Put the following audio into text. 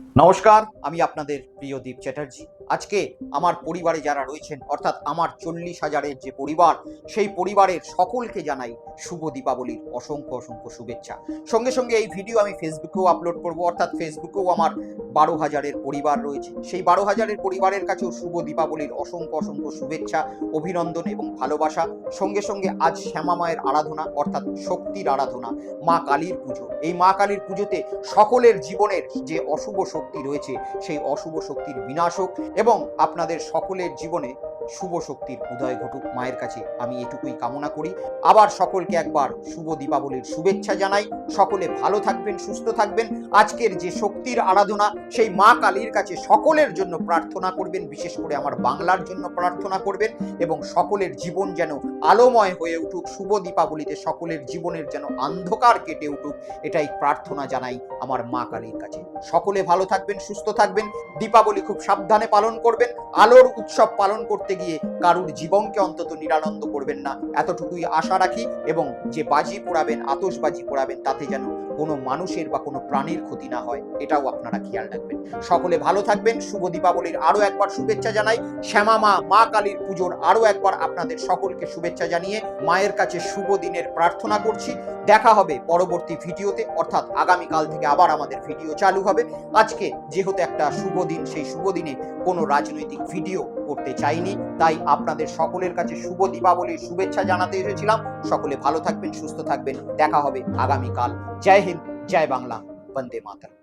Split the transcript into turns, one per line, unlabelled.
নমস্কার আমি আপনাদের প্রিয়দীপ চ্যাটার্জি। আজকে আমার পরিবারে যারা রয়েছেন, অর্থাৎ আমার চল্লিশ হাজারের যে পরিবার, সেই পরিবারের সকলকে জানাই শুভ দীপাবলির অসংখ্য অসংখ্য শুভেচ্ছা। সঙ্গে সঙ্গে এই ভিডিও আমি ফেসবুকেও আপলোড করব, অর্থাৎ ফেসবুকেও আমার বারো হাজারের পরিবার রয়েছে। সেই বারো হাজারের পরিবারের কাছেও শুভ দীপাবলির অসংখ্য অসংখ্য শুভেচ্ছা, অভিনন্দন এবং ভালোবাসা। সঙ্গে সঙ্গে আজ শ্যামা মায়ের আরাধনা, অর্থাৎ শক্তির আরাধনা, মা কালীর পুজো। এই মা কালীর পুজোতে সকলের জীবনের যে অশুভ শক্তি রয়েছে, সেই অশুভ শক্তির বিনাশ হোক এবং আপনাদের সকলের জীবনে শুভ শক্তির উদয় ঘটুক। মায়ের কাছে আমি এটুকুই কামনা করি। আবার সকলকে একবার শুভ দীপাবলির শুভেচ্ছা জানাই। সকলে ভালো থাকবেন, সুস্থ থাকবেন। আজকের যে শক্তির আরাধনা, সেই মা কালীর কাছে সকলের জন্য প্রার্থনা করবেন। বিশেষ করে আমার বাংলার জন্য প্রার্থনা করবেন এবং সকলের জীবন যেন আলোময় হয়ে উঠুক। শুভ দীপাবলিতে সকলের জীবনের যেন অন্ধকার কেটে উঠুক, এটাই প্রার্থনা জানাই আমার মা কালীর কাছে। সকলে ভালো থাকবেন, সুস্থ থাকবেন। দীপাবলি খুব সাবধানে পালন করবেন। আলোর উৎসব পালন করতে গিয়ে কারুর জীবনকে অন্তত নিরানন্দ করবেন না। এতটুকুই আশা রাখি এবং যে বাজি পোড়াবেন, আতশবাজি পোড়াবেন, তাতে যেন কোনো মানুষের বা কোনো প্রাণীর ক্ষতি না হয়, এটাও আপনারা খেয়াল রাখবেন। সকলে ভালো থাকবেন, শুভ দীপাবলির আরও একবার শুভেচ্ছা জানাই। শ্যামা মা মা কালীর পুজোর আরও একবার আপনাদের সকলকে শুভেচ্ছা জানিয়ে মায়ের কাছে শুভ দিনের প্রার্থনা করছি। দেখা হবে পরবর্তী ভিডিওতে, অর্থাৎ আগামীকাল থেকে আবার আমাদের ভিডিও চালু হবে। আজকে যেহেতু একটা শুভ দিন, সেই শুভ দিনে কোনো রাজনৈতিক ভিডিও করতে চাইনি। তাই আপনাদের সকলের কাছে শুভ দীপাবলির শুভেচ্ছা জানাতে এসেছিলাম। সকলে ভালো থাকবেন, সুস্থ থাকবেন। দেখা হবে আগামীকাল। জয় হিন্দ, জয় বাংলা। বন্দে মাতরম।